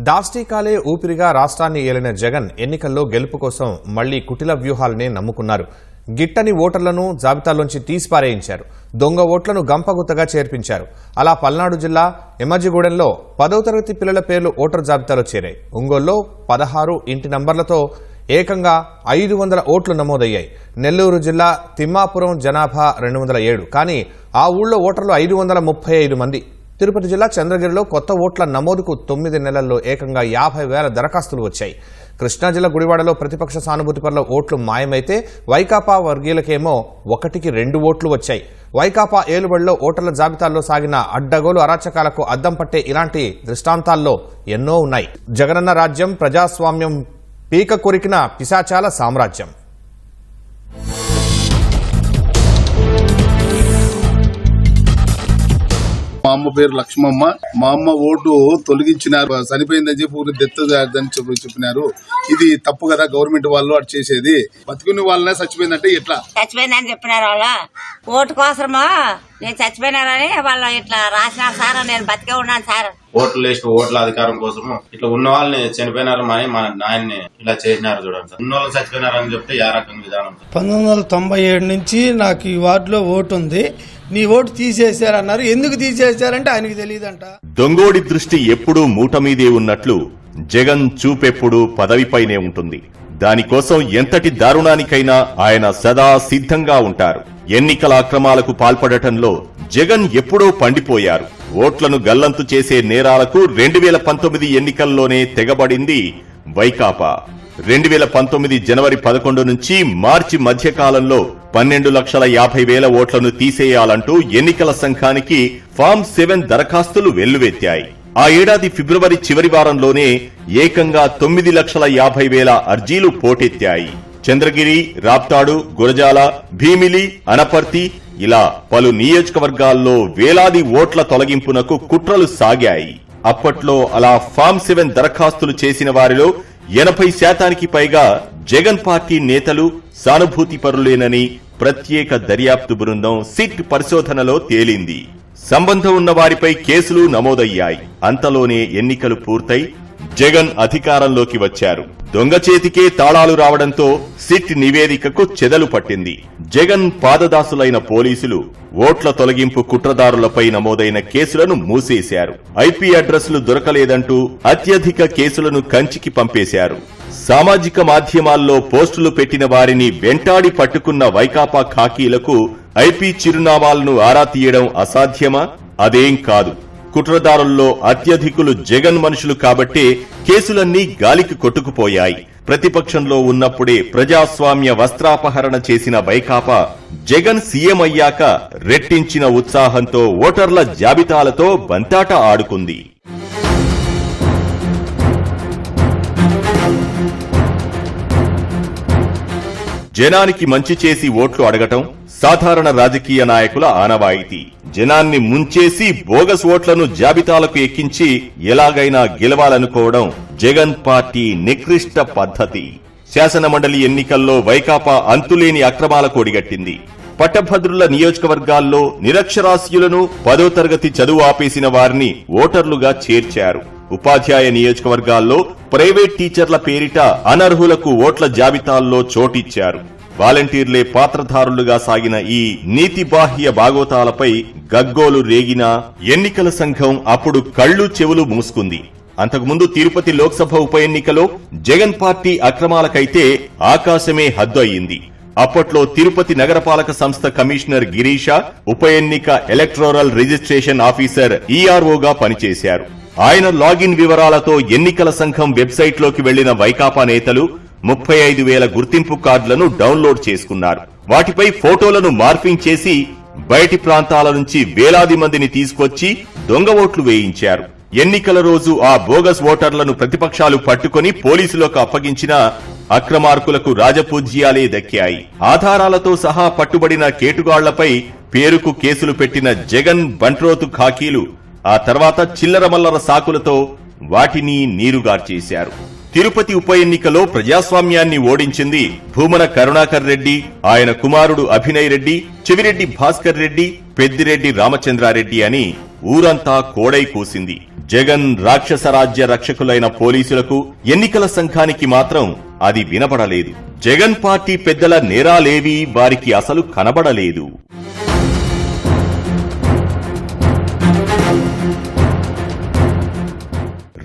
దాష్టీకాలే ఊపిరిగా రాష్ట్రాన్ని ఏలిన జగన్ ఎన్నికల్లో గెలుపు కోసం మళ్ళీ కుటిల వ్యూహాలనే నమ్ముకున్నారు. గిట్టని ఓటర్లను జాబితాలోంచి తీసిపారేయించారు. దొంగ ఓట్లను గంపగుత్తగా చేర్పించారు. అలా పల్నాడు జిల్లా ఎమ్మజిగూడెంలో పదో తరగతి పిల్లల పేర్లు ఓటర్ జాబితాలో చేరాయి. ఒంగోలులో పదహారు ఇంటి నంబర్లతో ఏకంగా ఐదు వందల ఓట్లు నమోదయ్యాయి. నెల్లూరు జిల్లా తిమ్మాపురం జనాభా రెండు వందల ఏడు. కానీ ఆ ఊళ్ళో ఓటర్లు ఐదు వందల ముప్పై ఐదు మంది. తిరుపతి జిల్లా చంద్రగిరిలో కొత్త ఓట్ల నమోదుకు తొమ్మిది నెలల్లో ఏకంగా యాభై వేల దరఖాస్తులు వచ్చాయి. కృష్ణా జిల్లా గుడివాడలో ప్రతిపక్ష సానుభూతి పరుల ఓట్లు మాయమైతే వైకాపా వర్గీయులకేమో ఒకటికి రెండు ఓట్లు వచ్చాయి. వైకాపా ఏలుబడిలో ఓటర్ల జాబితాల్లో సాగిన అడ్డగోలు అరాచకాలకు అద్దం పట్టే ఇలాంటి దృష్టాంతాల్లో ఎన్నో ఉన్నాయి. జగనన్న రాజ్యం ప్రజాస్వామ్యం పీక కొరికిన పిశాచాల సామ్రాజ్యం. అమ్మ పేరు లక్ష్మమ్మ. మా అమ్మ ఓటు తొలగించినారు. చనిపోయిందని చెప్పి ఊరి దెత్తు అని చెప్పి చెప్పినారు. ఇది తప్పు కదా గవర్నమెంట్ వాళ్ళు అటు చేసేది. బతుకుని వాళ్ళనే చచ్చిపోయిందంటే ఎట్లా? చచ్చిపోయిందని చెప్పినారు వాళ్ళు. ఓటు కోసమా నేను చచ్చిపోయినానని వాళ్ళు ఇట్లా రాసినారు సార్ నేను బతికే ఉన్నాను సార్. ఓట్లు వేసి ఓట్ల అధికారం కోసం ఇట్లా ఉన్న వాళ్ళని చనిపోయినారు అని మన నాయన్ని ఇలా చేసినారు చూడండి సార్. ఉన్న వాళ్ళు చచ్చిపోయినారు అని చెప్తే ఏ రకంగా విధానం పంతొమ్మిది వందల తొంభై ఏడు నుంచి నాకు ఈ వార్డులో ఓటు ఉంది. నీ ఓటు తీసేశారన్నారు. ఎందుకు తీసేశారంటే ఆయనకు తెలియదంట దొంగోడి దృష్టి ఎప్పుడూ మూట మీదే ఉన్నట్లు జగన్ చూపెప్పుడు పదవిపైనే ఉంటుంది. దానికోసం ఎంతటి దారుణానికైనా ఆయన సదా సిద్ధంగా ఉంటారు. ఎన్నికల అక్రమాలకు పాల్పడటంలో జగన్ ఎప్పుడో పండిపోయారు. ఓట్లను గల్లంతు చేసే నేరాలకు రెండు వేల పంతొమ్మిది ఎన్నికల్లోనే తెగబడింది వైకాపా. రెండు వేల పంతొమ్మిది జనవరి పదకొండు నుంచి మార్చి మధ్యకాలంలో పన్నెండు లక్షల యాభై వేల ఓట్లను తీసేయాలంటూ ఎన్నికల సంఘానికి ఫామ్ సెవెన్ దరఖాస్తులు వెల్లువెత్తాయి. ఆ ఏడాది ఫిబ్రవరి చివరి వారంలోనే ఏకంగా తొమ్మిది లక్షల యాభై వేల అర్జీలు పోటెత్తాయి. చంద్రగిరి రాప్తాడు గురజాల భీమిలి అనపర్తి ఇలా పలు నియోజకవర్గాల్లో వేలాది ఓట్ల తొలగింపునకు కుట్రలు సాగాయి. అప్పట్లో అలా ఫామ్ సెవెన్ దరఖాస్తులు చేసిన వారిలో ఎనభై శాతానికి పైగా జగన్ పార్టీ నేతలు సానుభూతి పరులేనని ప్రత్యేక దర్యాప్తు బృందం సిట్ పరిశోధనలో తేలింది. సంబంధం ఉన్న వారిపై కేసులు నమోదయ్యాయి. అంతలోనే ఎన్నికలు పూర్తయి. జగన్ అధికారంలోకి వచ్చారు. దొంగ చేతికే తాళాలు రావడంతో సిట్ నివేదికకు చెదలు పట్టింది. జగన్ పాదదాసులైన పోలీసులు ఓట్ల తొలగింపు కుట్రదారులపై నమోదైన కేసులను మూసేశారు. ఐపీ అడ్రస్లు దొరకలేదంటూ అత్యధిక కేసులను కంచికి పంపేశారు. సామాజిక మాధ్యమాల్లో పోస్టులు పెట్టిన వారిని వెంటాడి పట్టుకున్న వైకాపా ఖాకీలకు ఐపీ చిరునామాలను ఆరా తీయడం అసాధ్యమా? అదేం కాదు. కుట్రదారుల్లో అత్యధికులు జగన్ మనుషులు కాబట్టే కేసులన్నీ గాలికి కొట్టుకుపోయాయి. ప్రతిపక్షంలో ఉన్నప్పుడే ప్రజాస్వామ్య వస్త్రాపహరణ చేసిన వైకాపా జగన్ సీఎం అయ్యాక రెట్టించిన ఉత్సాహంతో ఓటర్ల జాబితాలతో బంతాట ఆడుకుంది. జనానికి మంచి చేసి ఓట్లు అడగటం సాధారణ రాజకీయ నాయకుల ఆనవాయితీ. జనాన్ని ముంచేసి బోగస్ ఓట్లను జాబితాలకు ఎక్కించి ఎలాగైనా గెలవాలనుకోవడం జగన్ పార్టీ నికృష్ట పద్ధతి. శాసనమండలి ఎన్నికల్లో వైకాపా అంతులేని అక్రమాలకు ఒడిగట్టింది. పట్టభద్రుల నియోజకవర్గాల్లో నిరక్షరాస్యులను పదో తరగతి చదువు ఆపేసిన వారిని ఓటర్లుగా చేర్చారు. ఉపాధ్యాయ నియోజకవర్గాల్లో ప్రైవేట్ టీచర్ల పేరిట అనర్హులకు ఓట్ల జాబితాల్లో చోటిచ్చారు. వాలంటీర్లే పాత్రధారులుగా సాగిన ఈ నీతిబాహ్య భాగవతాలపై గగ్గోలు రేగిన ఎన్నికల సంఘం అప్పుడు కళ్ళు చెవులు మూసుకుంది. అంతకుముందు తిరుపతి లోక్సభ ఉప ఎన్నికలో జగన్ పార్టీ అక్రమాలకైతే ఆకాశమే హద్దు అయింది అప్పట్లో తిరుపతి నగరపాలక సంస్థ కమిషనర్ గిరీష ఉప ఎన్నిక ఎలక్ట్రోరల్ రిజిస్ట్రేషన్ ఆఫీసర్ ఈఆర్ఓగా పనిచేశారు. ఆయన లాగిన్ వివరాలతో ఎన్నికల సంఘం వెబ్సైట్లోకి వెళ్ళిన వైకాపా నేతలు ముప్పై ఐదు వేల గుర్తింపు కార్డులను డౌన్లోడ్ చేసుకున్నారు. వాటిపై ఫోటోలను మార్పింగ్ చేసి బయటి ప్రాంతాల నుంచి వేలాది మందిని తీసుకొచ్చి దొంగ ఓట్లు వేయించారు. ఎన్నికల రోజు ఆ బోగస్ ఓటర్లను ప్రతిపక్షాలు పట్టుకొని పోలీసులకు అప్పగించిన అక్రమార్కులకు రాజపూజ్యాలే దక్కాయి. ఆధారాలతో సహా పట్టుబడిన కేటుగాళ్ళపై పేరుకు కేసులు పెట్టిన జగన్ బంట్రోతు ఖాకీలు ఆ తర్వాత చిల్లరమల్లర సాకులతో వాటిని నీరుగార్చేశారు. తిరుపతి ఉప ఎన్నికలో ప్రజాస్వామ్యాన్ని ఓడించింది భూమన కరుణాకర్ రెడ్డి ఆయన కుమారుడు అభినయ్ రెడ్డి చెవిరెడ్డి భాస్కర్ రెడ్డి పెద్దిరెడ్డి రామచంద్రారెడ్డి అని ఊరంతా కోడై కూసింది. జగన్ రాక్షస రాజ్య రక్షకులైన పోలీసులకు ఎన్నికల సంఘానికి మాత్రం అది వినపడలేదు. జగన్ పార్టీ పెద్దల నేరాలేవీ వారికి అసలు కనబడలేదు.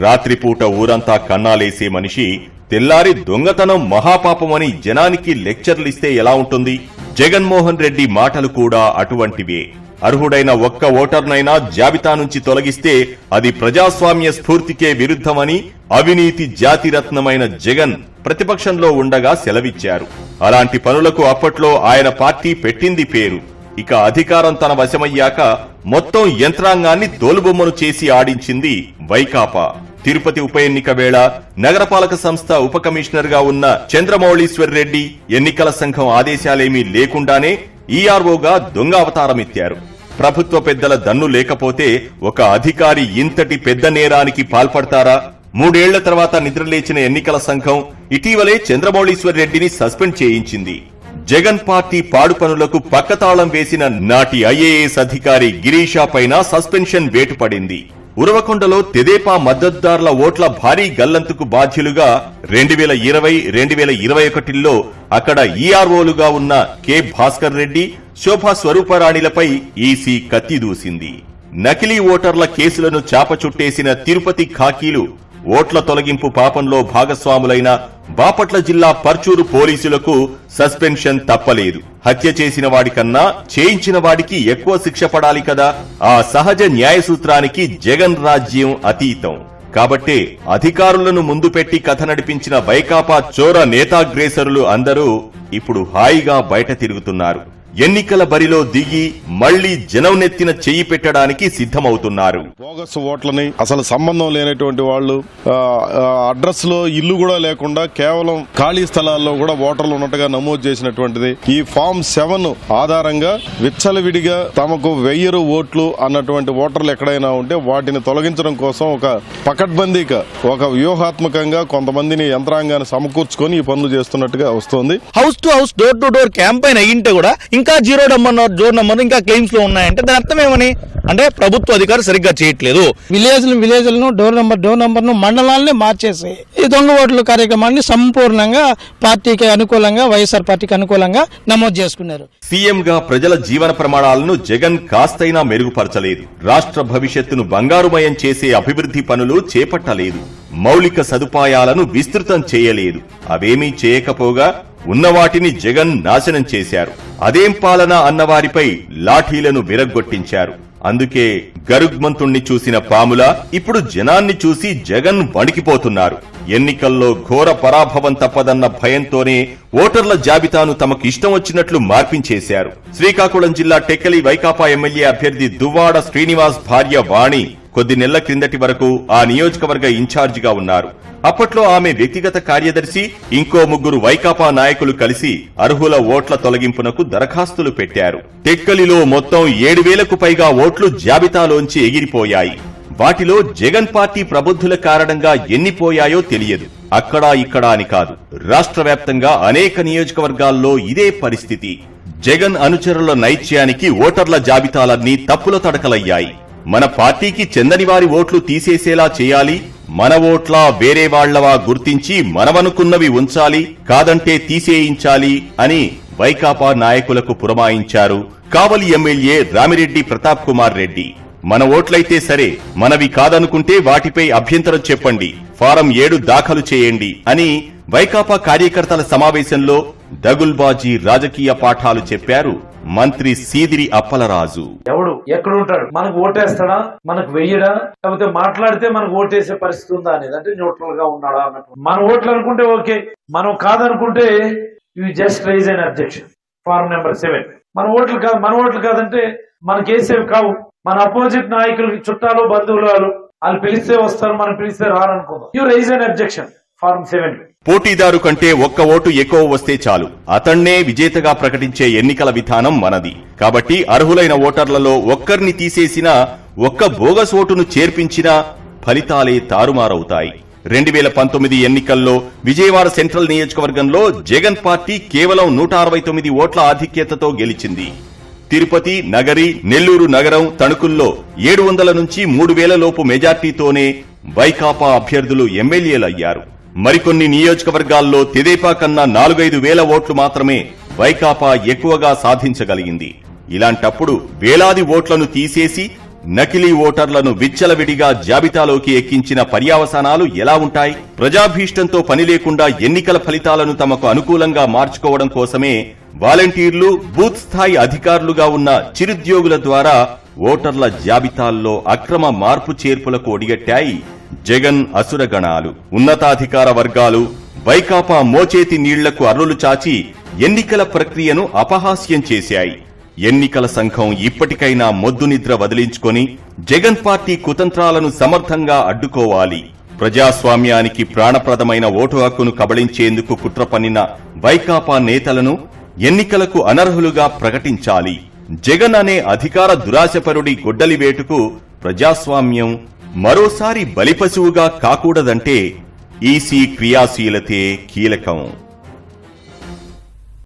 రాత్రిపూట ఊరంతా కన్నాలేసే మనిషి తెల్లారి దొంగతనం మహాపాపమని జనానికి లెక్చర్లిస్తే ఎలా ఉంటుంది? జగన్మోహన్ రెడ్డి మాటలు కూడా అటువంటివే. అర్హుడైన ఒక్క ఓటర్నైనా జాబితా నుంచి తొలగిస్తే అది ప్రజాస్వామ్య స్ఫూర్తికే విరుద్ధమని అవినీతి జాతిరత్నమైన జగన్ ప్రతిపక్షంలో ఉండగా సెలవిచ్చారు. అలాంటి పనులకు అప్పట్లో ఆయన పార్టీ పెట్టింది పేరు. ఇక అధికారం తన వశమయ్యాక మొత్తం యంత్రాంగాన్ని తోలుబొమ్మను చేసి ఆడించింది వైకాపా. తిరుపతి ఉప ఎన్నిక వేళ నగరపాలక సంస్థ ఉప కమిషనర్గా ఉన్న చంద్రమౌళీశ్వర్ రెడ్డి ఎన్నికల సంఘం ఆదేశాలేమీ లేకుండానే ఈఆర్ఓగా దొంగ అవతారమెత్తారు ప్రభుత్వ పెద్దల దన్ను లేకపోతే ఒక అధికారి ఇంతటి పెద్ద నేరానికి పాల్పడతారా? మూడేళ్ళ తర్వాత నిద్రలేచిన ఎన్నికల సంఘం ఇటీవలే చంద్రమౌళీశ్వర్ రెడ్డిని సస్పెండ్ చేయించింది. జగన్ పార్టీ పాడు పనులకు పక్కతాళం వేసిన నాటి ఐఏఎస్ అధికారి గిరీషా పైన సస్పెన్షన్ వేటు పడింది ఉరవకొండలో తెదేపా మద్దతుదారుల ఓట్ల భారీ గల్లంతుకు బాధ్యులుగా రెండు వేల ఇరవై రెండు వేల ఇరవై ఒకటిలో అక్కడ ఈఆర్ఓలుగా ఉన్న కె భాస్కర్ రెడ్డి శోభా స్వరూపరాణిలపై ఈసీ కత్తి దూసింది. నకిలీ ఓటర్ల కేసులను చాపచుట్టేసిన తిరుపతి ఖాకీలు ఓట్ల తొలగింపు పాపంలో భాగస్వాములైన బాపట్ల జిల్లా పర్చూరు పోలీసులకు సస్పెన్షన్ తప్పలేదు. హత్య చేసిన వాడికన్నా చేయించిన వాడికి ఎక్కువ శిక్ష పడాలి కదా ఆ సహజ న్యాయ సూత్రానికి జగన్ రాజ్యం అతీతం. కాబట్టే అధికారులను ముందు పెట్టి కథ నడిపించిన వైకాపా చోర నేతాగ్రేసరులు అందరూ ఇప్పుడు హాయిగా బయట తిరుగుతున్నారు. ఎన్నికల బరిలో దిగి మళ్ళీ జనం నెత్తిన చెయ్యి పెట్టడానికి సిద్ధమవుతున్నారు. బోగస్ ఓట్లని అసలు సంబంధం లేనటువంటి వాళ్ళు అడ్రస్లో ఇల్లు కూడా లేకుండా కేవలం ఖాళీ స్థలాల్లో కూడా ఓటర్లు ఉన్నట్టుగా నమోదు చేసినటువంటిది. ఈ ఫామ్ సెవెన్ ఆధారంగా విచ్చలవిడిగా తమకు వెయ్యరు ఓట్లు అన్నటువంటి ఓటర్లు ఎక్కడైనా ఉంటే వాటిని తొలగించడం కోసం ఒక పకడ్బందీగా ఒక వ్యూహాత్మకంగా కొంతమందిని యంత్రాంగాన్ని సమకూర్చుకొని ఈ పనులు చేస్తున్నట్టుగా వస్తోంది. House to house door to door campaign అయ్యింటే కూడా ఇంకా జీరో నెంబర్ జోర్ నెంబర్ ఇంకా క్లెయిమ్స్లో ఉన్నాయంటే దాని అర్థం ఏమని? అంటే ప్రభుత్వ అధికారులు సరిగ్గా చేయట్లేదు. విలేజ్ విలేజ్లను డోర్ నెంబర్ డోర్ నెంబర్ను మండలాలనే మార్చేసి ఈ దొంగ ఓట్ల కార్యక్రమాన్ని సంపూర్ణంగా పార్టీకి అనుకూలంగా వైఎస్ఆర్ పార్టీకి అనుకూలంగా నమోదు చేసుకున్నారు. సీఎంగా ప్రజల జీవన ప్రమాణాలను జగన్ కాస్తైనా మెరుగుపరచలేదు. రాష్ట్ర భవిష్యత్తును బంగారుమయం చేసే అభివృద్ధి పనులు చేపట్టలేదు. మౌలిక సదుపాయాలను విస్తృతం చేయలేదు. అవేమీ చేయకపోగా ఉన్నవాటిని జగన్ నాశనం చేశారు. అదేం పాలన అన్నవారిపై లాఠీలను విరగ్గొట్టించారు. అందుకే గరుగ్మంతుణ్ణి చూసిన పాముల ఇప్పుడు జనాన్ని చూసి జగన్ వణికిపోతున్నారు. ఎన్నికల్లో ఘోర పరాభవం తప్పదన్న భయంతోనే ఓటర్ల జాబితాను తమకు ఇష్టం వచ్చినట్లు మార్పించేశారు. శ్రీకాకుళం జిల్లా టెక్కలి వైకాపా ఎమ్మెల్యే అభ్యర్థి దువ్వాడ శ్రీనివాస్ భార్య వాణి కొద్ది నెలల క్రిందటి వరకు ఆ నియోజకవర్గ ఇన్ఛార్జిగా ఉన్నారు. అప్పట్లో ఆమె వ్యక్తిగత కార్యదర్శి ఇంకో ముగ్గురు వైకాపా నాయకులు కలిసి అర్హుల ఓట్ల తొలగింపునకు దరఖాస్తులు పెట్టారు. టెక్కలిలో మొత్తం ఏడు వేలకు పైగా ఓట్లు జాబితాలోంచి ఎగిరిపోయాయి. వాటిలో జగన్ పార్టీ ప్రబుద్ధుల కారణంగా ఎన్నిపోయాయో తెలియదు. అక్కడా ఇక్కడా అని కాదు. రాష్ట్ర వ్యాప్తంగా అనేక నియోజకవర్గాల్లో ఇదే పరిస్థితి. జగన్ అనుచరుల నైత్యానికి ఓటర్ల జాబితాలన్నీ తప్పుల తడకలయ్యాయి. మన పార్టీకి చెందని వారి ఓట్లు తీసేసేలా చేయాలి మన ఓట్లా వేరే వాళ్ళవా గుర్తించి మనమనుకున్నవి ఉంచాలి కాదంటే తీసేయించాలి అని వైకాపా నాయకులకు పురమాయించారు కావలి ఎమ్మెల్యే రామిరెడ్డి ప్రతాప్ కుమార్ రెడ్డి. మన ఓట్లయితే సరే మనవి కాదనుకుంటే వాటిపై అభ్యంతరం చెప్పండి ఫారం ఏడు దాఖలు చేయండి అని వైకాపా కార్యకర్తల సమావేశంలో దగుల్బాజీ రాజకీయ పాఠాలు చెప్పారు మంత్రి సీదిరి అప్పలరాజు. ఎవడు? ఎక్కడ ఉంటాడు మనకు ఓటేస్తాడా? మనకు వెయ్యడా? లేకపోతే మాట్లాడితే మనకు ఓటేసే పరిస్థితి ఉందా అనేది? అంటే న్యూట్రల్గా ఉన్నాడా అన్నట్టు. మన ఓట్లు అనుకుంటే ఓకే. మనం కాదనుకుంటే యూ జస్ట్ రైజ్ అయిన అబ్జెక్షన్ ఫార్మ్ నెంబర్ సెవెన్ మన ఓట్లు కాదు మన ఓట్లు కాదంటే మనకేసేవి కావు. మన అపోజిట్ నాయకులు చుట్టాలు బంధువులు వాళ్ళు వాళ్ళు పిలిస్తే వస్తారు మనం పిలిస్తే రారనుకుందాం. You raise an objection form seven. పోటీదారు కంటే ఒక్క ఓటు ఎక్కువ వస్తే చాలు. అతన్నే విజేతగా ప్రకటించే ఎన్నికల విధానం మనది. కాబట్టి అర్హులైన ఓటర్లలో ఒక్కరిని తీసేసినా ఒక్క బోగస్ ఓటును చేర్పించినా ఫలితాలే తారుమారవుతాయి. రెండు వేల పంతొమ్మిది ఎన్నికల్లో విజయవాడ సెంట్రల్ నియోజకవర్గంలో జగన్ పార్టీ కేవలం నూట అరవై తొమ్మిది ఓట్ల ఆధిక్యతతో గెలిచింది. తిరుపతి నగరి నెల్లూరు నగరం తణుకుల్లో ఏడు వందల నుంచి మూడు వేల లోపు మెజార్టీతోనే వైకాపా అభ్యర్థులు ఎమ్మెల్యేలయ్యారు. మరికొన్ని నియోజకవర్గాల్లో తెదేపా కన్నా నాలుగైదు వేల ఓట్లు మాత్రమే వైకాపా ఎక్కువగా సాధించగలిగింది. ఇలాంటప్పుడు వేలాది ఓట్లను తీసేసి నకిలీ ఓటర్లను విచ్చలవిడిగా జాబితాలోకి ఎక్కించిన పర్యావసానాలు ఎలా ఉంటాయి? ప్రజాభీష్టంతో పని లేకుండా ఎన్నికల ఫలితాలను తమకు అనుకూలంగా మార్చుకోవడం కోసమే వాలంటీర్లు బూత్ స్థాయి అధికారులుగా ఉన్న చిరుద్యోగుల ద్వారా ఓటర్ల జాబితాల్లో అక్రమ మార్పు చేర్పులకు ఒడిగట్టాయి జగన్ అసురగణాలు ఉన్నతాధికార వర్గాలు వైకాపా మోచేతి నీళ్ళకు అర్రులు చాచి ఎన్నికల ప్రక్రియను అపహాస్యం చేశాయి. ఎన్నికల సంఘం ఇప్పటికైనా మొద్దు నిద్ర వదిలించుకొని జగన్ పార్టీ కుతంత్రాలను సమర్థంగా అడ్డుకోవాలి. ప్రజాస్వామ్యానికి ప్రాణప్రదమైన ఓటు హక్కును కబళించేందుకు కుట్ర పన్నిన వైకాపా నేతలను ఎన్నికలకు అనర్హులుగా ప్రకటించాలి. జగన్ అనే అధికార దురాశపరుడి గొడ్డలి వేటుకు ప్రజాస్వామ్యం మరోసారి బలిపశువుగా కాకూడదంటే ఈసీ క్రియాశీలతే కీలకం.